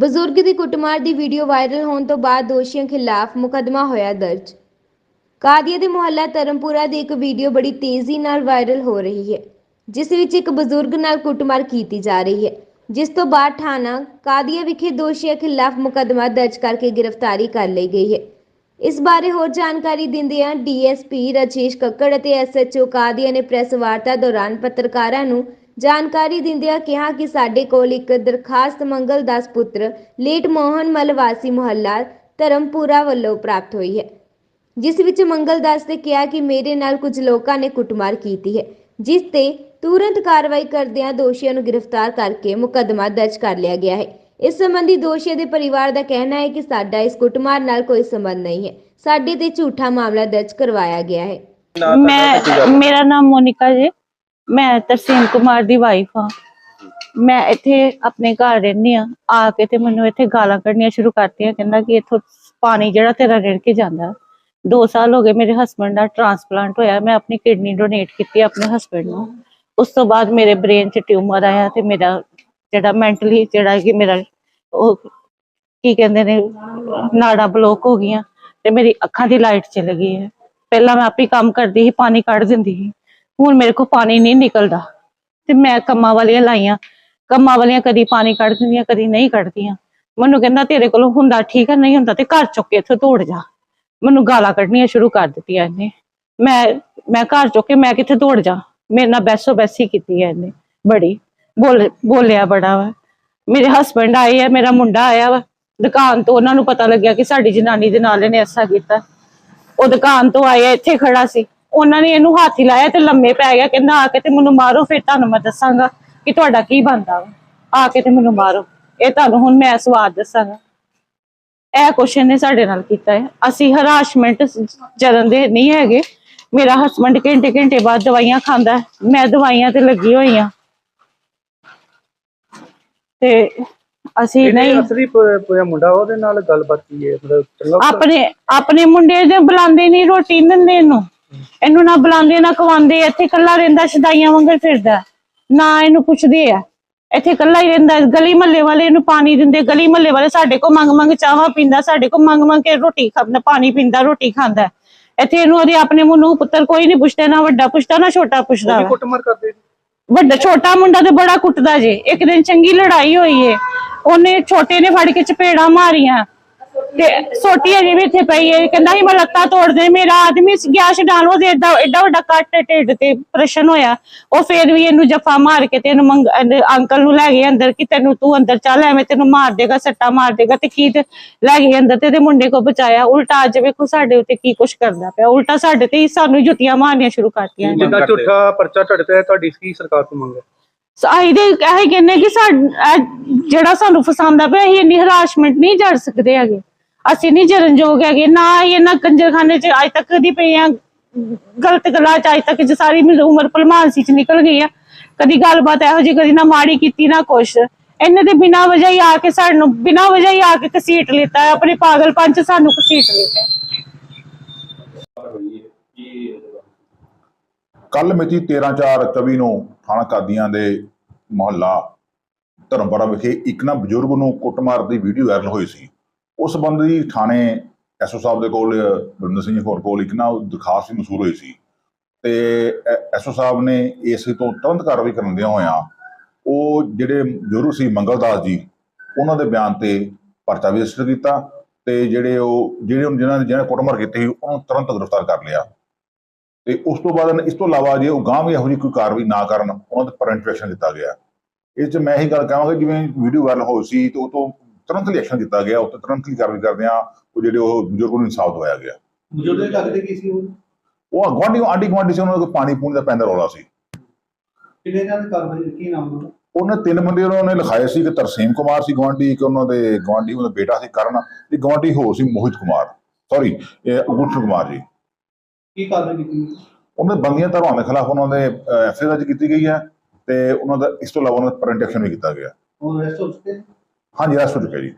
ਬਜ਼ੁਰਗ ਦੀ ਕੁੱਟਮਾਰ ਦੀ video viral ਹੋਣ ਤੋਂ ਬਾਅਦ ਦੋਸ਼ੀਆਂ ਖਿਲਾਫ ਮੁਕੱਦਮਾ ਹੋਇਆ ਦਰਜ। ਕਾਦੀਆ ਦੇ ਮੁਹੱਲਾ ਧਰਮਪੁਰਾ ਦੀ ਇੱਕ ਵੀਡੀਓ ਬੜੀ ਤੇਜ਼ੀ ਨਾਲ ਵਾਇਰਲ ਹੋ ਰਹੀ ਹੈ, ਜਿਸ ਵਿੱਚ ਇੱਕ ਬਜ਼ੁਰਗ ਨਾਲ ਕੁੱਟਮਾਰ ਕੀਤੀ ਜਾ ਰਹੀ ਹੈ, ਜਿਸ ਤੋਂ ਬਾਅਦ ਥਾਣਾ ਕਾਦੀਆ ਵਿਖੇ ਦੋਸ਼ੀਆਂ ਖਿਲਾਫ ਮੁਕੱਦਮਾ ਦਰਜ ਕਰਕੇ ਗ੍ਰਿਫਤਾਰੀ ਕਰ ਲਈ ਗਈ ਹੈ। ਇਸ ਬਾਰੇ ਹੋਰ ਜਾਣਕਾਰੀ ਦਿੰਦਿਆਂ ਡੀਐਸਪੀ ਰਾਜੇਸ਼ ਕੱਕੜ ਅਤੇ ਐਸਐਚਓ ਕਾਦੀਆ ਨੇ ਪ੍ਰੈਸ ਵਾਰਤਾ ਦੌਰਾਨ ਪੱਤਰਕਾਰਾਂ ਨੂੰ ਜਾਣਕਾਰੀ ਦਿੰਦਿਆਂ ਕਿਹਾ ਕਿ ਸਾਡੇ ਕੋਲ ਇੱਕ ਦਰਖਾਸਤ ਮੰਗਲ ਦਾਸ ਪੁੱਤਰ, ਲੇਟ ਮੋਹਨ ਮਲ ਮੁਹੱਲਾ, ਧਰਮਪੁਰਾ ਵੱਲੋਂ ਪ੍ਰਾਪਤ ਹੋਈ ਹੈ। ਜਿਸ ਵਿੱਚ ਮੰਗਲ ਦਾਸ ਨੇ ਕਿਹਾ ਕਿ ਮੇਰੇ ਨਾਲ ਕੁਝ ਲੋਕਾਂ ਨੇ ਕੁੱਟਮਾਰ ਕੀਤੀ ਹੈ, ਜਿਸ ਤੇ ਤੁਰੰਤ ਕਾਰਵਾਈ ਕਰਦਿਆਂ ਦੋਸ਼ੀਆਂ ਨੂੰ ਗ੍ਰਿਫਤਾਰ ਕਰਕੇ ਮੁਕੱਦਮਾ ਦਰਜ ਕਰ ਲਿਆ ਗਿਆ ਹੈ। ਇਸ ਸੰਬੰਧੀ ਦੋਸ਼ੀਆਂ ਦੇ ਪਰਿਵਾਰ ਦਾ ਕਹਿਣਾ ਹੈ ਕਿ ਸਾਡਾ ਇਸ ਕੁੱਟਮਾਰ ਨਾਲ ਕੋਈ ਸੰਬੰਧ ਨਹੀਂ ਹੈ। ਸਾਡੇ ਤੇ ਝੂਠਾ ਮਾਮਲਾ ਦਰਜ ਕਰਵਾਇਆ ਗਿਆ ਹੈ। ਮੈਂ ਮੇਰਾ ਨਾਮ ਮੋਨਿਕਾ ਜੀ। ਮੈਂ ਤਰਸੀਮ ਕੁਮਾਰ ਦੀ ਵਾਈਫ ਹਾਂ। ਮੈਂ ਇੱਥੇ ਆਪਣੇ ਘਰ ਰਹਿੰਦੀ ਆ ਆ ਕੇ ਤੇ ਮੈਨੂੰ ਇੱਥੇ ਗਾਲਾਂ ਕੱਢਣੀਆਂ ਸ਼ੁਰੂ ਕਰਤੀਆਂ, ਕਹਿੰਦਾ ਕਿ ਇੱਥੋਂ ਪਾਣੀ ਜਿਹੜਾ ਤੇਰਾ ਰੜ ਕੇ ਜਾਂਦਾ। 2 ਸਾਲ ਹੋ ਗਏ ਮੇਰੇ ਹਸਬੰਡ ਦਾ ਟ੍ਰਾਂਸਪਲਾਂਟ ਹੋਇਆ। ਮੈਂ ਆਪਣੀ ਕਿਡਨੀ ਡੋਨੇਟ ਕੀਤੀ ਆਪਣੇ ਹਸਬੰਡ ਨੂੰ। ਉਸ ਤੋਂ ਬਾਅਦ ਮੇਰੇ ਬ੍ਰੇਨ 'ਚ ਟਿਊਮਰ ਆਇਆ ਤੇ ਮੇਰਾ ਜਿਹੜਾ ਮੈਂਟਲੀ ਜਿਹੜਾ ਕਿ ਮੇਰਾ ਉਹ ਕੀ ਕਹਿੰਦੇ ਨੇ, ਨਾੜਾ ਬਲੋਕ ਹੋ ਗਈਆਂ ਤੇ ਮੇਰੀ ਅੱਖਾਂ ਦੀ ਲਾਈਟ ਚਲੀ ਗਈ ਹੈ। ਪਹਿਲਾਂ ਮੈਂ ਆਪੇ ਕੰਮ ਕਰਦੀ ਸੀ, ਪਾਣੀ ਕੱਢ ਦਿੰਦੀ ਸੀ। ਹੁਣ ਮੇਰੇ ਕੋਲ ਪਾਣੀ ਨਹੀਂ ਨਿਕਲਦਾ। ਤੇ ਮੈਂ ਕੰਮਾਂ ਵਾਲੀਆਂ ਲਾਈਆਂ। ਕੰਮਾਂ ਵਾਲੀਆਂ ਕਦੀ ਪਾਣੀ ਕੱਢ ਦਿੰਦੀਆਂ, ਕਦੀ ਨਹੀਂ ਕੱਢਦੀਆਂ। ਮੈਨੂੰ ਕਹਿੰਦਾ, ਤੇਰੇ ਕੋਲ ਹੁੰਦਾ ਠੀਕ ਹੈ ਨਹੀਂ ਹੁੰਦਾ ਤੇ ਘਰ ਚੁੱਕ ਕੇ ਇੱਥੋਂ ਤੋੜ ਜਾ। ਮੈਨੂੰ ਗਾਲਾਂ ਕੱਢਣੀਆਂ ਸ਼ੁਰੂ ਕਰ ਦਿੱਤੀਆਂ ਇਹਨੇ। ਮੈਂ ਮੈਂ ਘਰ ਚੁੱਕ ਕੇ ਮੈਂ ਕਿੱਥੇ ਤੋੜ ਜਾ? ਮੇਰੇ ਨਾਲ ਬੈਸੋ ਬੈਸੀ ਕੀਤੀ ਹੈ ਇਹਨੇ। ਬੜੀ ਬੋਲ, ਬੋਲਿਆ ਬੜਾ ਵਾ। ਮੇਰੇ ਹਸਬੰਡ ਆਏ ਆ, ਮੇਰਾ ਮੁੰਡਾ ਆਇਆ ਵਾ। ਦੁਕਾਨ ਤੋਂ ਉਹਨਾਂ ਨੂੰ ਪਤਾ ਲੱਗਿਆ ਕਿ ਸਾਡੀ ਜਨਾਨੀ ਦੇ ਨਾਲ ਇਹਨੇ ਐਸਾ ਕੀਤਾ। ਉਹ ਦੁਕਾਨ ਤੋਂ ਆਇਆ ਇੱਥੇ ਖੜਾ ਸੀ। ਉਹਨਾਂ ਨੇ ਇਹਨੂੰ ਹੱਥ ਹੀ ਲਾਇਆ ਤੇ ਲੰਮੇ ਪੈ ਗਿਆ ਕਹਿੰਦਾ ਆ ਕੇ ਤੇ ਮੈਨੂੰ ਮਾਰੋ ਫਿਰ ਤੁਹਾਨੂੰ ਮੈਂ ਦੱਸਾਂਗਾ ਕਿ ਤੁਹਾਡਾ ਕੀ ਬਣਦਾ ਵਾ। ਆ ਕੇ ਤੇ ਮੈਨੂੰ ਮਾਰੋ। ਇਹ ਤੁਹਾਨੂੰ ਹੁਣ ਮੈਂ ਸਵਾਦ ਦੱਸਾਂਗਾ। ਇਹ ਕੁਛ ਨੇ ਸਾਡੇ ਨਾਲ ਕੀਤਾ ਹੈ। ਅਸੀਂ ਹਰਾਸ਼ਮੈਂਟ ਜਰਨ ਦੇ ਨਹੀਂ ਹੈਗੇ। ਮੇਰਾ ਹਸਬੰਡ ਘੰਟੇ ਘੰਟੇ ਬਾਅਦ ਦਵਾਈਆਂ ਖਾਂਦਾ। ਮੈਂ ਦਵਾਈਆਂ ਤੇ ਲੱਗੀ ਹੋਈ ਆ ਤੇ ਅਸੀਂ ਇਹਨੇ ਨਹੀਂ ਅਸਲੀ ਪ- ਪ- ਮੁੰਡਾ ਉਹਦੇ ਨਾਲ ਗੱਲਬਾਤ ਕੀ ਹੈ। ਮਤਲਬ ਆਪਣੇ ਆਪਣੇ ਮੁੰਡੇ ਦੇ ਬੁਲਾਉਂਦੇ ਨਹੀਂ ਰੋਟੀ ਨੀ ਦਿੰਦੇ ਇਹਨੂੰ। ਇਹਨੂੰ ਨਾ ਬੁਲਾਉਂਦੇ ਨਾ ਖਵਾਉਂਦੇ ਇੱਥੇ ਇਕੱਲਾ ਰਹਿੰਦਾ ਸ਼ਦਾਈਆਂ ਵਾਂਗਰ ਫਿਰਦਾ। ਨਾ ਇਹਨੂੰ ਪੁੱਛਦੇ ਆ। ਇੱਥੇ ਇਕੱਲਾ ਹੀ ਰਹਿੰਦਾ ਗਲੀ ਮਹੱਲੇ ਵਾਲੇ ਇਹਨੂੰ ਪਾਣੀ ਦਿੰਦੇ ਗਲੀ ਮਹੱਲੇ ਵਾਲੇ ਸਾਡੇ ਕੋਲ ਮੰਗ ਮੰਗ ਚਾਹਾਂ ਪੀਂਦਾ ਸਾਡੇ ਕੋਲ ਮੰਗ ਮੰਗ ਕੇ ਰੋਟੀ ਖਾਂਦਾ ਪਾਣੀ ਪੀਂਦਾ ਰੋਟੀ ਖਾਂਦਾ। ਇੱਥੇ ਇਹਨੂੰ ਉਹਦੇ ਆਪਣੇ ਨੂੰ ਪੁੱਤਰ ਕੋਈ ਨਹੀਂ ਪੁੱਛਦਾ ਨਾ ਵੱਡਾ ਪੁੱਛਦਾ ਨਾ ਛੋਟਾ ਪੁੱਛਦਾ। ਕੁੱਟਮਾਰ ਕਰਦੇ ਵੱਡਾ ਛੋਟਾ ਮੁੰਡਾ ਤੇ ਬੜਾ ਕੁੱਟਦਾ ਜੇ। ਇੱਕ ਦਿਨ ਚੰਗੀ ਲੜਾਈ ਹੋਈ ਏ। ਉਹਨੇ ਛੋਟੇ ਨੇ ਫੜ ਕੇ ਚਪੇੜਾਂ ਮਾਰੀਆਂ। ਤੇ ਛੋਟੀ ਅਜੇ ਵੀ ਇੱਥੇ ਪਈ ਏ ਕਹਿੰਦਾ ਸੀ ਮੈਂ ਲੱਤਾਂ ਤੋੜ ਦੇ ਮੇਰਾ ਆਦਮੀ ਗਿਆ ਛਡਾਲ ਉਹਦੇ ਏਡਾ ਏਡਾ ਵੱਡਾ ਕੱਟ ਢਿੱਡ ਤੇ ਪ੍ਰਸ਼ਨ ਹੋਇਆ। ਉਹ ਫੇਰ ਵੀ ਇਹਨੂੰ ਜਫਾ ਮਾਰ ਕੇ ਤੇ ਇਹਨੂੰ ਮੰਗ ਇਹਦੇ ਅੰਕਲ ਨੂੰ ਲੈ ਗਏ ਅੰਦਰ ਕਿ ਤੈਨੂੰ ਤੂੰ ਅੰਦਰ ਚੱਲ ਐਵੇਂ ਤੈਨੂੰ ਮਾਰ ਦੇਗਾ ਸੱਟਾ ਮਾਰ ਦੇਗਾ ਤੇ ਕੀ ਤੇ ਲੈ ਗਏ ਅੰਦਰ ਤੇ ਇਹਦੇ ਮੁੰਡੇ ਕੋ ਬਚਾਇਆ। ਉਲਟਾ ਅੱਜ ਵੇਖੋ ਸਾਡੇ ਉੱਤੇ ਕੀ ਕੁਛ ਕਰਦਾ ਪਿਆ। ਉਲਟਾ ਸਾਡੇ ਤੇ ਹੀ ਸਾਨੂੰ ਜੁੱਤੀਆਂ ਮਾਰਨੀਆਂ ਸ਼ੁਰੂ ਕਰਤੀਆਂ। ਜਿੱਦਾਂ ਝੂਠਾ ਪਰਚਾ ਹੈ, ਤੁਹਾਡੀ ਕੀ ਸਰਕਾਰ ਤੋਂ ਮੰਗ ਹੈ? ਅਸੀਂ ਦੇ ਇਹ ਕਹਿੰਨੇ ਕਿ ਸਾਡ- ਜਿਹੜਾ ਸਾਨੂੰ ਫਸਾਉਂਦਾ ਪਿਆ ਅਸੀਂ ਇੰਨੀ ਹਰਾਸ਼ਮੈਂਟ ਨਹੀਂ ਜੜ ਸਕਦੇ ਹੈਗੇ। ਅਸੀਂ ਨਹੀਂ ਜਰਨਯੋਗ ਹੈਗੇ ਨਾ ਹੀ ਇਹਨਾਂ ਕੰਜਰਖਾਨੇ ਚ ਅੱਜ ਤੱਕ ਦੀ ਪਈ ਆ। ਗਲਤ ਗੱਲਾਂ ਚ ਅੱਜ ਤੱਕ ਚ ਸਾਰੀ ਮੇਰੀ ਉਮਰ ਭਲਮਾਨਸੀ ਚ ਨਿਕਲ ਗਈ ਆ। ਕਦੀ ਗੱਲਬਾਤ ਇਹੋ ਜਿਹੀ ਕਦੀ ਨਾ ਮਾੜੀ ਕੀਤੀ ਨਾ ਕੁਛ। ਇਹਨੇ ਤੇ ਬਿਨਾਂ ਵਜ੍ਹਾ ਹੀ ਆ ਕੇ ਸਾਨੂੰ ਬਿਨਾਂ ਵਜ੍ਹਾ ਹੀ ਆ ਕੇ ਕਸੀਟ ਲਿੱਤਾ ਹੈ, ਆਪਣੇ ਪਾਗਲਪਨ ਚ ਸਾਨੂੰ ਕਸੀਟ ਲਿੱਤਾ ਕੱਲ ਮਿਤੀ 13/4/24 ਨੂੰ ਥਾਣਾ ਕਾਦੀਆਂ ਦੇ ਮੁਹੱਲਾ ਧਰਮਪੁਰਾ ਵਿਖੇ ਇੱਕ ਨਾ ਬਜ਼ੁਰਗ ਨੂੰ ਕੁੱਟਮਾਰ ਦੀ ਵੀਡੀਓ ਵਾਇਰਲ ਹੋਈ ਸੀ। ਉਸ ਸੰਬੰਧੀ ਥਾਣੇ ਐਸਓ ਸਾਹਿਬ ਦੇ ਕੋਲ ਬਰਿੰਦਰ ਸਿੰਘ ਹੋਰ ਕੋਲ ਇੱਕ ਨਾ ਦਰਖਾਸਤ ਮਸੂਲ ਹੋਈ ਸੀ। ਤੇ ਐਸਓ ਸਾਹਿਬ ਨੇ ਇਸ ਤੋਂ ਤੁਰੰਤ ਕਾਰਵਾਈ ਕਰਨ ਦਿਆਂ ਹੋਇਆਂ ਉਹ ਜਿਹੜੇ ਬਜ਼ੁਰਗ ਸੀ ਮੰਗਲਦਾਸ ਜੀ, ਉਹਨਾਂ ਦੇ ਬਿਆਨ ਤੇ ਪਰਚਾ ਵੀ ਰਜਿਸਟਰ ਕੀਤਾ ਤੇ ਜਿਹੜੇ ਉਹ, ਜਿਹੜੇ ਜਿਹਨਾਂ ਨੇ ਜਿਹਨਾਂ ਕੁੱਟਮਾਰ ਕੀਤੀ ਸੀ, ਉਹਨੂੰ ਤੁਰੰਤ ਗ੍ਰਿਫਤਾਰ ਕਰ ਲਿਆ। ਤੇ ਉਸ ਤੋਂ ਬਾਅਦ ਇਸ ਤੋਂ ਇਲਾਵਾ ਜੇ ਉਹ ਗਾਂਹ ਵੀ ਇਹੋ ਜਿਹੀ ਕੋਈ ਕਾਰਵਾਈ ਨਾ ਕਰਨ, ਉਹਨਾਂ ਤੇ ਪਰੈਂਟ ਐਕਸ਼ਨ ਦਿੱਤਾ ਗਿਆ। ਇਹ ਚ ਮੈਂ ਇਹੀ ਗੱਲ ਕਹਾਂਗਾ, ਜਿਵੇਂ ਵੀਡੀਓ ਵਾਇਰਲ ਹੋਈ ਸੀ ਤੇ ਉਹ ਤੋਂ ਤੁਰੰਤ ਹੀ ਐਕਸ਼ਨ ਦਿੱਤਾ ਗਿਆ ਉਹ ਤੇ ਤੁਰੰਤ ਹੀ ਕਾਰਵਾਈ ਕਰਦੇ ਆ ਉਹ ਜਿਹੜੇ ਉਹ ਬਜ਼ੁਰਗ ਨੂੰ ਇਨਸਾਫ ਦਵਾਇਆ ਗਿਆ। ਬਜ਼ੁਰਗ ਦੇ ਲੱਗਦੇ ਕੀ ਸੀ ਉਹ? ਉਹ ਗਵਾਂਢੀ ਗੁਆਂਢੀ ਸੀ ਉਹਨਾਂ ਦਾ ਪਾਣੀ ਪੂਣੀ ਦਾ ਪੈਂਦਾ ਰੌਲਾ ਸੀ। ਕਿੰਨੇ ਜਣ ਕਾਰਵਾਈ ਕੀ ਨਾਮ ਉਹਨਾਂ ਤਿੰਨ ਬੰਦੇ ਉਹਨਾਂ ਨੇ ਲਿਖਾਏ ਸੀ ਕਿ ਤਰਸੀਮ ਕੁਮਾਰ ਸੀ ਗਵਾਂਢੀ ਇੱਕ ਉਹਨਾਂ ਦੇ ਗਵਾਂਢੀ ਉਹਦਾ ਬੇਟਾ ਸੀ ਕਰਨ ਤੇ ਗਵਾਂਢੀ ਹੋਰ ਸੀ ਮੋਹਿਤ ਕੁਮਾਰ। ਸੌਰੀ ਗੁਲਸ਼ਨ ਕੁਮਾਰ ਜੀ। ਕੀ ਕਾਰਵਾਈ ਕੀਤੀ ਉਹਨਾਂ ਦੇ ਬੰਦੀਆਂ ਧਰਵਾਂ ਦੇ ਖਿਲਾਫ ਉਹਨਾਂ ਦੇ ਐਫਏ ਦਰਜ ਕੀਤੀ ਗਈ ਹੈ ਤੇ ਉਹਨਾਂ ਦਾ ਇਸ ਤੋਂ ਇਲਾਵਾ ਉਹਨਾਂ ਦਾ ਪਰੈਂਟ ਐਕਸ਼ਨ ਵੀ ਕੀਤਾ ਗਿਆ। ਉਹ ਰੈਸਟ ਹੋ ਚੁੱਕੇ ਹਾਂਜੀ ਅਰੈਸਟ ਹੋ ਚੁੱਕਿਆ ਜੀ।